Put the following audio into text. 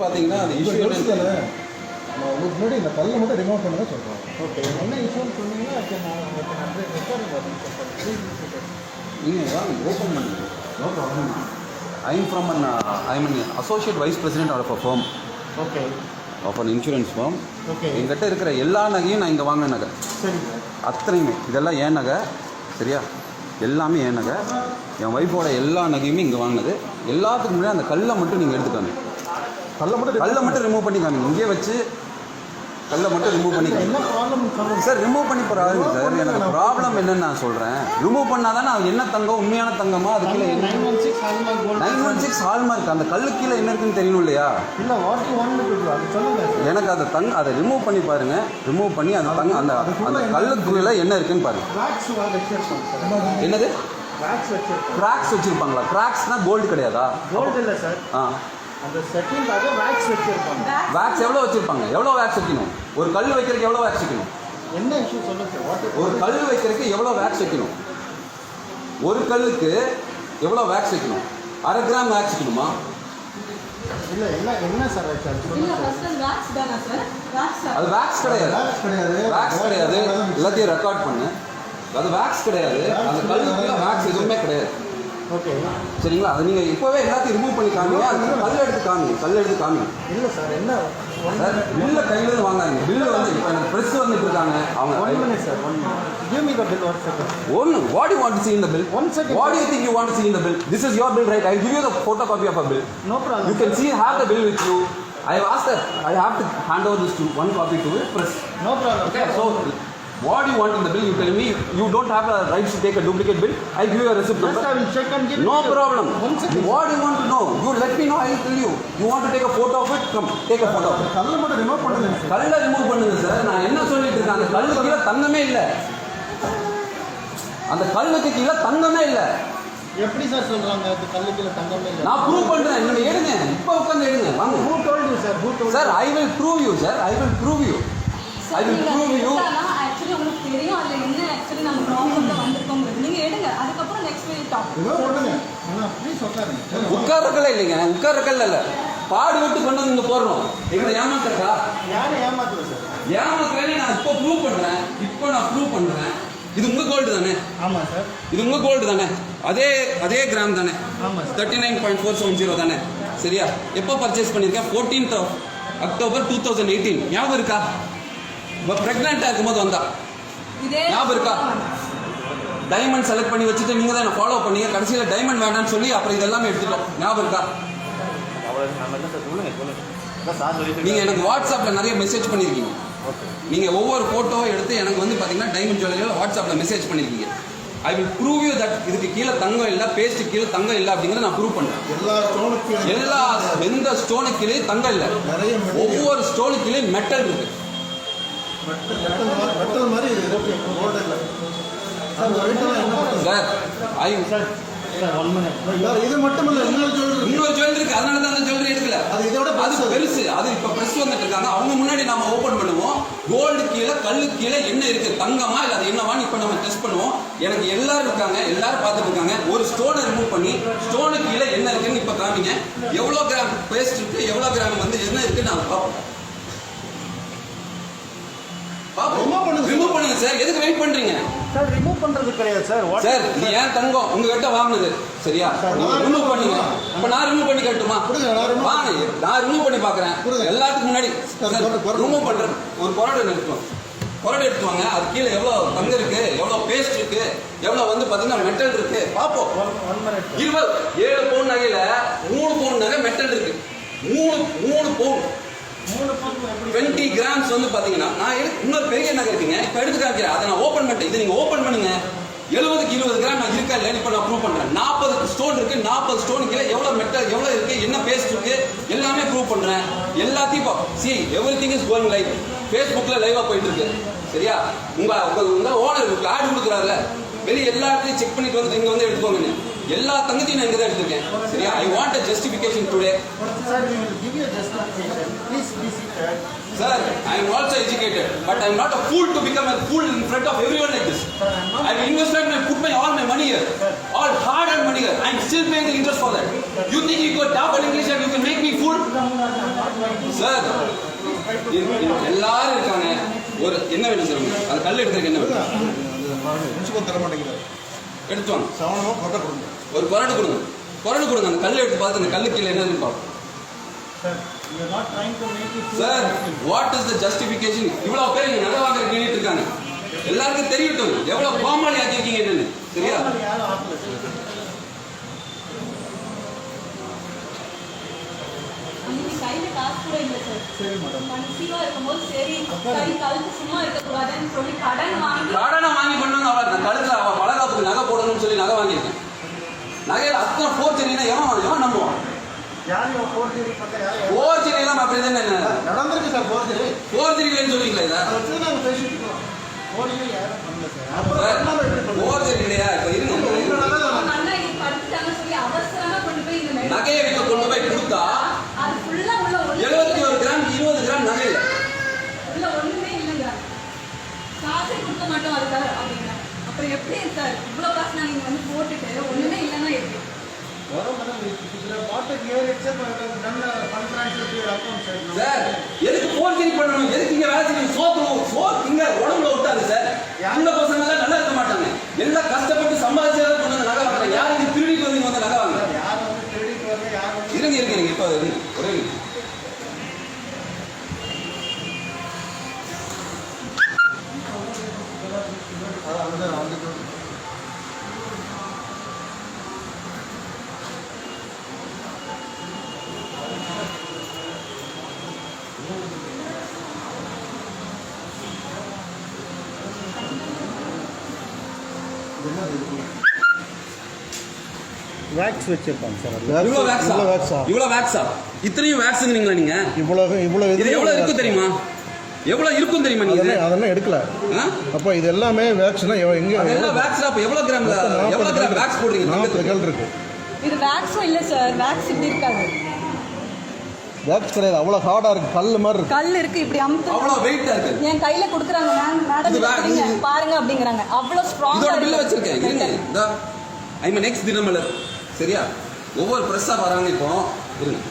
பார்த்தீங்கன்னா அந்த இப்போ இஷ்யூ யோசிக்கல. நான் உங்களுக்கு முன்னாடி இந்த கல்லை மட்டும் ரிமூவ் பண்ண தான் சொல்கிறோம் ஓகே. என்ன இஷ்யூன்னு சொன்னீங்கன்னா ஓகே நான் உங்களுக்கு ஹண்ட்ரட் ரெக்கார்டிங் நீங்கள் வாங்க ஓப்பன் பண்ணுங்க. No problem I am from an I mean associate vice president of a firm okay of an insurance firm okay எங்கிட்ட இருக்கிற எல்லா நகையும் நான் இங்கே வாங்கின நகை. சார். அத்தனையுமே. இதெல்லாம் ஏன் நகை. சரியா? எல்லாமே ஏன் நகை. என் ஒய்ஃபோட எல்லா நகையுமே இங்கே வாங்கினது. எல்லாத்துக்கும் முன்னாடி அந்த கல்லை மட்டும் நீங்கள் எடுத்துக்காங்க கல்லை மட்டும் கல்லை மட்டும் ரிமூவ் பண்ணிக்காங்க இங்கேயே வச்சு கல்லை மட்டும் ரிமூவ் சொல்லுங்க சார் ரிமூவ் பண்ணி போகிறாங்க சார் எனக்கு ப்ராப்ளம் என்னன்னு நான் சொல்கிறேன் ரிமூவ் பண்ணால் தானே என்ன தங்கம்? உண்மையான தங்கமா? அது கீழே nine one six hallmark nine one six hallmark அந்த கல்லு கீழே என்ன இருக்குன்னு தெரியணும் இல்லையா? இல்லை எனக்கு அதை தங் அதை ரிமூவ் பண்ணி பாருங்க. ரிமூவ் பண்ணி அந்த தங்க அந்த அந்த கல்லுக்குள்ள என்ன இருக்குன்னு பாருங்க. வேக்ஸ் வச்சிருக்கோம் சார் என்னது? கிராக்ஸ் வச்சிருப்பாங்களா? கிராக்ஸ்னா கோல்டு கிடையாதா? கோல்டு இல்லை சார் ஆ. அந்த செட்டிங்காக வேக்ஸ் வச்சிருப்பாங்க. வேக்ஸ் எவ்வளோ வச்சிருப்பாங்க? எவ்வளோ வேக்ஸ் வைக்கணும்? ஒரு கல் வைக்கிறதுக்கு எவ்வளோ வேக்ஸ் வைக்கணும்? என்ன இஷ்யூ சொல்லுங்க சார் வாட் ஒரு கல் வைக்கிறதுக்கு எவ்வளோ வேக்ஸ் வைக்கணும்? ஒரு கல்லுக்கு எவ்வளோ வேக்ஸ் வைக்கணும்? அரை கிராம் வேக்ஸ் வைக்கணுமா? இல்லை என்ன என்ன சார் அது வேக்ஸ் தானா சார் வேக்ஸ் அது வேக்ஸ் கிடையாது. வேக்ஸ் கிடையாது. வேக்ஸ் கிடையாது. எல்லாத்தையும் ரெக்கார்ட் பண்ணு. அது வேக்ஸ் கிடையாது. அந்த கல்லுக்குள்ள வேக்ஸ் எதுவுமே கிடையாது. ஓகே சரிங்களா அது நீங்கள் இப்போவே எல்லாத்தையும் ரிமூவ் பண்ணி காமிங்க அது கல் எடுத்து காமிங்க கல் எடுத்து காமிங்க இல்லை சார் என்ன ஒன் சார் பில்லை கையிலேருந்து வாங்காதீங்க பில்லு வந்து இப்போ எனக்கு ப்ரெஸ் வந்துட்டு இருக்காங்க ஒன் அவங்க minute sir one give me the bill one second ஒன்று what you want to the bill One second. what do you think you want to see in the bill this is your bill right i'll give you the photocopy of a bill no problem can see have the bill with you i have asked that i have to hand over this to one copy to the press no problem okay so what do you want in the bill you tell me you don't have a right to take a duplicate bill i'll give you a receipt number I will check and give no you problem what do you want to know you let me know i'll tell you you want to take a photo of it come take a photo of it கல்லை மட்டும் remove பண்ணுங்க கல்லை remove பண்ணுங்க sir நான் என்ன சொல்லிட்டு இருக்கேன் அந்த கல்லுக்கு கீழே தங்கமே இல்லை அந்த கல்லுக்கு கீழே தங்கமே இல்லை எப்படி சார் சொல்றாங்க அது கல்லுக்குள்ள தங்கமே இல்லை நான் ப்ரூவ் பண்றேன் நீங்க எடுங்க இப்போ உட்காந்து எடுங்க வாங்க who told you sir who told sir I will prove you sir I will prove you I will prove you தெரியும் அதுல என்ன ஆக்சுவலி நம்ம ப்ராப்ளம்ல வந்திருக்கோங்கிறது நீங்க எடுங்க. அதுக்கப்புறம் நெக்ஸ்ட் வீக் டாக் உட்கார்றக்கல இல்லைங்க. உட்கார்றக்கல்ல இல்ல. பாடி விட்டு கொண்டு வந்து இங்க போடுறோம். எங்களை ஏமாத்துறா யாரும் ஏமாத்தல சார் ஏமாத்துறேன்னு நான் இப்போ ப்ரூவ் பண்றேன். இப்போ நான் ப்ரூவ் பண்றேன். இது உங்க கோல்டு தானே? ஆமாம் சார் இது உங்க கோல்டு தானே? அதே அதே கிராம் தானே? Sir thirty nine point four seven zero தானே? சரியா? எப்போ பர்ச்சேஸ் பண்ணியிருக்கேன் fourteenth October two thousand eighteen ஞாபகம் இருக்கா? இப்போ ப்ரெக்னெண்ட்டாக இருக்கும்போது வந்தா. ஞாபகம் இருக்கா? டைமண்ட் செலக்ட் பண்ணி வச்சுட்டு நீங்கள் தான் என்ன ஃபாலோ பண்ணீங்க. கடைசியில் டைமண்ட் வேண்டாம்னு சொல்லி அப்புறம் இதெல்லாமே எடுத்துட்டோம். ஞாபகம் இருக்கா? நீங்கள் எனக்கு வாட்ஸ்அப்பில் நிறைய மெசேஜ் பண்ணியிருக்கீங்க நீங்கள் ஒவ்வொரு ஃபோட்டோ எடுத்து எனக்கு வந்து பார்த்தீங்கன்னா டைமண்ட் ஜுவல்லரியில் வாட்ஸ்அப்பில் மெசேஜ் பண்ணியிருக்கீங்க I will prove you that இதுக்கு கீழே தங்கம் இல்லை பேஸ்ட் கீழே தங்கம் இல்லை அப்படிங்கிறத நான் ப்ரூவ் பண்ணுறேன் எல்லா ஸ்டோனுக்கு எல்லா எந்த ஸ்டோனுக்கு கீழே தங்கம் இல்லை. ஒவ்வொரு ஸ்டோனுக்கு கீழே மெட்டல் இருக்கு மெட்டல் மாதிரி மெட்டல் மாதிரி இது இல்லை சார் ஐ சார் இது மட்டும் இல்ல இன்னொரு ஜுவல்லரி இன்னொரு ஜுவல்லரி இருக்கு அதனால தான் அந்த ஜுவல்லரி எடுக்கல அது இதோட அது பெருசு. பெருசு அது இப்ப பிரஸ் வந்துட்டு இருக்காங்க. அவங்க முன்னாடி நாம ஓபன் பண்ணுவோம். கோல்டு கீழே கல்லு கீழே என்ன இருக்கு? தங்கமா இல்ல அது என்னவான்னு இப்ப நம்ம டெஸ்ட் பண்ணுவோம். எனக்கு எல்லாரும் இருக்காங்க. எல்லாரும் பார்த்துட்டு இருக்காங்க. ஒரு ஸ்டோனை ரிமூவ் பண்ணி ஸ்டோனு கீழே என்ன இருக்குன்னு இப்ப காமிங்க. எவ்வளவு கிராம் பேஸ்ட் இருக்கு? எவ்வளவு கிராம் வந்து என்ன இருக்குன்னு நான் பார்ப்போம். ரிமூவ் பண்ணுங்க சார் எதுக்கு வெயிட் பண்றீங்க? சார் ரிமூவ் பண்றது கிடையாது சார் சார் இது ஏன் தங்கம்? உங்ககிட்ட வாங்கினது. சரியா? ரிமூவ் பண்ணுங்க. இப்ப நான் ரிமூவ் பண்ணி கட்டுமா வாங்க நான் ரிமூவ் பண்ணி பாக்குறேன். எல்லாத்துக்கும் முன்னாடி. ரிமூவ் பண்றேன். ஒரு கொரடு எடுத்துவோம் கொரடு எடுத்துவாங்க அது கீழே எவ்வளவு தங்கம் இருக்கு எவ்வளவு பேஸ்ட் இருக்கு எவ்வளவு வந்து பாத்தீங்கன்னா மெட்டல் இருக்கு. மினிட் இருபது ஏழு பவுன் நகையில மூணு பவுன் நகை மெட்டல் இருக்கு. மூணு மூணு பவுன். டுவெண்ட்டி கிராம்ஸ் வந்து பாத்தீங்கன்னா நான் இன்னொரு பெரிய நகை இருக்குங்க இப்போ எடுத்து காமிக்கிறேன். அதை நான் ஓப்பன் பண்ணிட்டேன். இதை நீங்க ஓப்பன் பண்ணுங்க. எழுபதுக்கு இருபது கிராம் நான் இருக்கா இல்லைன்னு இப்போ நான் ப்ரூவ் பண்றேன். நாற்பது ஸ்டோன் இருக்கு. நாற்பது ஸ்டோன் கீழே எவ்வளவு மெட்டல் எவ்வளவு இருக்கு என்ன பேஸ்ட் இருக்கு எல்லாமே ப்ரூவ் பண்றேன். எல்லாத்தையும் see everything is going live ஃபேஸ்புக்கில் லைவாக போயிட்டு இருக்கு. சரியா? உங்க உங்க உங்க ஓனர் ஆடு கொடுக்குறாருல. வெளியே எல்லா இடத்துலையும் செக் பண்ணிட்டு வந்து இங்க வந்து எடுத்துக்கோங்க எல்லா தங்கத்தையும் நான் இங்கே தான் எடுத்திருக்கேன் சரியா I want a justification today sir am not a fool to become a fool in front of everyone like this. Sir, I'm not- I have invested and put my all my money here, all hard earned money here. I am still paying the interest for that. You think you got double English and you can make me fool? No, no, no, not sir எல்லாரும் இருக்காங்க ஒரு என்ன வேணும் sir? அது கல் எடுக்கிறதுக்கு என்ன வேணும் முன்சிபல் தர மாட்டேங்கிறார். எடுத்து வாங்க. சவணமாக கொட்டை கொடுங்க. ஒரு கொரடு கொடுங்க. கொரடு கொடுங்க. அந்த கல் எடுத்து பார்த்து அந்த கல்லு கீழே என்னதுன்னு பார்ப்போம். Sir you are not trying to make it sir what is the justification இவ்வளவு பேர் இங்க நகை வாங்குறதுக்கு நின்னுட்டு இருக்காங்க. எல்லாருக்கும் தெரியட்டும். எவ்வளவு கோமாளி ஆக்கியிருக்கீங்க என்னன்னு. சரியா? யாரும் ஆகல சார் அன்னைக்கு கையில காசு கூட இல்லை சார் சரி மேடம் கன்சீவா இருக்கும்போது சரி கை கழுத்து சும்மா இருக்கக்கூடாதுன்னு சொல்லி கடன் வாங்கி கடனை வாங்கி பண்ணுங்க அவள் நான் கழுத்துல அவ பலகாப்புக்கு நகை போடணும்னு சொல்லி நகை வாங்கியிருக்கேன் நகையில அத்தனை ஃபோர்ஜரினா எவன் எவன் நம்புவான்? ஃபோர்ஜரி ஃபோர்ஜரி எல்லாம் அப்படி தானே நடந்திருக்கு சார் இதை? ஃபோர்ஜரி சார், பண்ணாம எப்படி பண்ணுவோம் ஃபோர்ஜரி இல்லையா இப்ப இருங்க. நகையை விற்க கொண்டு போய் கொடுத்தா அது ஃபுல்லா உள்ள ஒண்ணு எழுபத்தி ஒரு கிராம் இருபது கிராம் நகை. இல்லை அப்புறம் எப்படி சார் இவ்வளவு காசு இங்க வந்து போட்டுட்டு ஒண்ணுமே இல்லைன்னா எப்படி? சார் சார் எதுக்கு ஃபோர்ஜரி பண்ணணும்? எதுக்கு இங்க வேலை செய்யணும்? சோத்துணும் சோத்து இங்க உடம்புல விட்டாங்க சார் சின்ன பசங்க எல்லாம் நல்லா இருக்க மாட்டாங்க எல்லாம் கஷ்டப்பட்டு சம்பாதிச்சு கொண்டு வந்து நகை வாங்குறாங்க யாரும் இங்க திருடிட்டு வந்து இங்க வந்து நகை வாங்க யார் வந்து திருடிட்டு வரல யார் வந்து இருங்க இருங்க இருங்க இப்போ இருங்க ஒரே நிமிஷம். அது வந்து வந்து வேக்ஸ் வச்சிருப்பாங்க சார் இவ்வளவு வேக்ஸா இவ்வளோ வேக்ஸா இவ்வளவு வேக்ஸா இத்தனையும் வேக்ஸுங்கிறீங்களா நீங்க? இவ்வளவு இவ்வளவு இது எவ்வளவு இருக்கும் தெரியுமா? எவ்வளவு இருக்கும் தெரியுமா நீங்க இது? அதெல்லாம் எடுக்கல? அப்போ இது எல்லாமே வேக்ஸ்னா எங்க அதெல்லாம் வேக்ஸ்ல அப்ப எவ்வளவு கிராம் எவ்வளவு கிராம் வேக்ஸ் போடுறீங்க? நாற்பது? கல் இருக்கு. இது வேக்ஸும் இல்ல சார் வேக்ஸ் இப்படி இருக்காது. வேக்ஸ் கிடையாது அவ்வளோ ஹார்டாக இருக்கு. கல் மாதிரி இருக்கு. கல் இருக்கு. இப்படி அமுத்து அவ்வளவு வெயிட்டா இருக்கு. என் கையில குடுக்குறாங்க மேம் மேடம் பாருங்க அப்படிங்கறாங்க. அவ்வளவு ஸ்ட்ராங்கா இதோட பில்ல வச்சிருக்கேன். ஐ நெக்ஸ்ட் தினமலர் சரியா? ஒவ்வொரு ப்ரெஸ்ஸா வராங்க இப்போ. இருங்க.